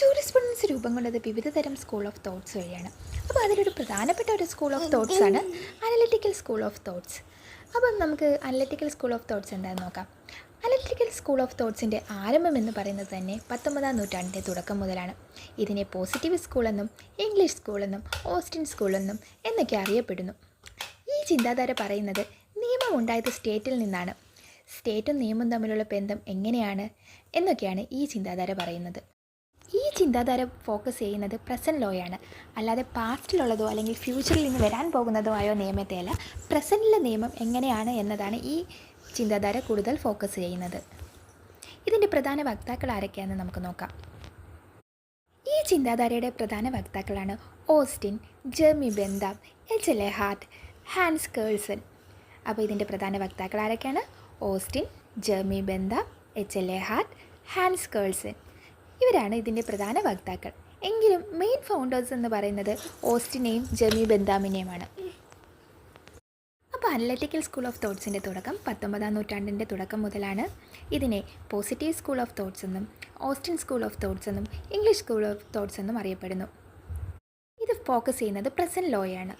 Jurisprudence രൂപം കൊണ്ടത് വിവിധ തരം സ്കൂൾ ഓഫ് തോട്ട്സ് വഴിയാണ്. അപ്പോൾ അതിലൊരു പ്രധാനപ്പെട്ട ഒരു സ്കൂൾ ഓഫ് തോട്ട്സ് ആണ് അനലിറ്റിക്കൽ സ്കൂൾ ഓഫ് തോട്ട്സ് അപ്പം നമുക്ക് അനലിറ്റിക്കൽ സ്കൂൾ ഓഫ് തോട്ട്സ് എന്താണെന്ന് നോക്കാം. അനലിറ്റിക്കൽ സ്കൂൾ ഓഫ് തോട്ട്സിന്റെ ആരംഭം എന്ന് പറയുന്നത് തന്നെ പത്തൊമ്പതാം നൂറ്റാണ്ടിന്റെ തുടക്കം മുതലാണ്. ഇതിനെ പോസിറ്റീവ് സ്കൂളെന്നും ഇംഗ്ലീഷ് സ്കൂളെന്നും ഓസ്റ്റിൻ സ്കൂളെന്നും എന്നൊക്കെ അറിയപ്പെടുന്നു. ഈ ചിന്താധാര പറയുന്നത് നിയമം ഉണ്ടായത് സ്റ്റേറ്റിൽ നിന്നാണ്. സ്റ്റേറ്റും നിയമവും തമ്മിലുള്ള ബന്ധം എങ്ങനെയാണ് എന്നൊക്കെയാണ് ഈ ചിന്താധാര പറയുന്നത്. ഈ ചിന്താധാര ഫോക്കസ് ചെയ്യുന്നത് പ്രസന്റ് ലോയാണ് അല്ലാതെ പാസ്റ്റിലുള്ളതോ അല്ലെങ്കിൽ ഫ്യൂച്ചറിൽ നിന്ന് വരാൻ പോകുന്നതോ ആയോ നിയമത്തെയല്ല. പ്രസന്റിലെ നിയമം എങ്ങനെയാണ് എന്നതാണ് ഈ ചിന്താധാര കൂടുതൽ ഫോക്കസ് ചെയ്യുന്നത്. ഇതിന്റെ പ്രധാന വക്താക്കൾ ആരൊക്കെയാണെന്ന് നമുക്ക് നോക്കാം. ഈ ചിന്താധാരയുടെ പ്രധാന വക്താക്കളാണ് Austin Jeremy Bentham H L A Hart Hans Kelsen അപ്പോൾ ഇതിന്റെ പ്രധാന വക്താക്കൾ ആരൊക്കെയാണ്? Austin Jeremy Bentham H L A Hart Hans Kelsen ഇവരാണ് ഇതിന്റെ പ്രധാന വക്താക്കൾ. എങ്കിലും മെയിൻ ഫൗണ്ടേഴ്സ് എന്ന് പറയുന്നത് ഓസ്റ്റിനെയും ജെമി ബെന്താമിനെയുമാണ്. അപ്പോൾ അനലറ്റിക്കൽ സ്കൂൾ ഓഫ് തോട്ട്സിന്റെ തുടക്കം പത്തൊമ്പതാം നൂറ്റാണ്ടിന്റെ തുടക്കം മുതലാണ് ഇതിനെ പോസിറ്റീവ് സ്കൂൾ ഓഫ് തോട്ട്സ് എന്നും ഓസ്റ്റിൻ സ്കൂൾ ഓഫ് തോട്ട്സ് എന്നും ഇംഗ്ലീഷ് സ്കൂൾ ഓഫ് തോട്ട്സ് എന്നും അറിയപ്പെടുന്നു. ഇത് ഫോക്കസ് ചെയ്യുന്നത് പ്രസന്റ് ലോയാണ്.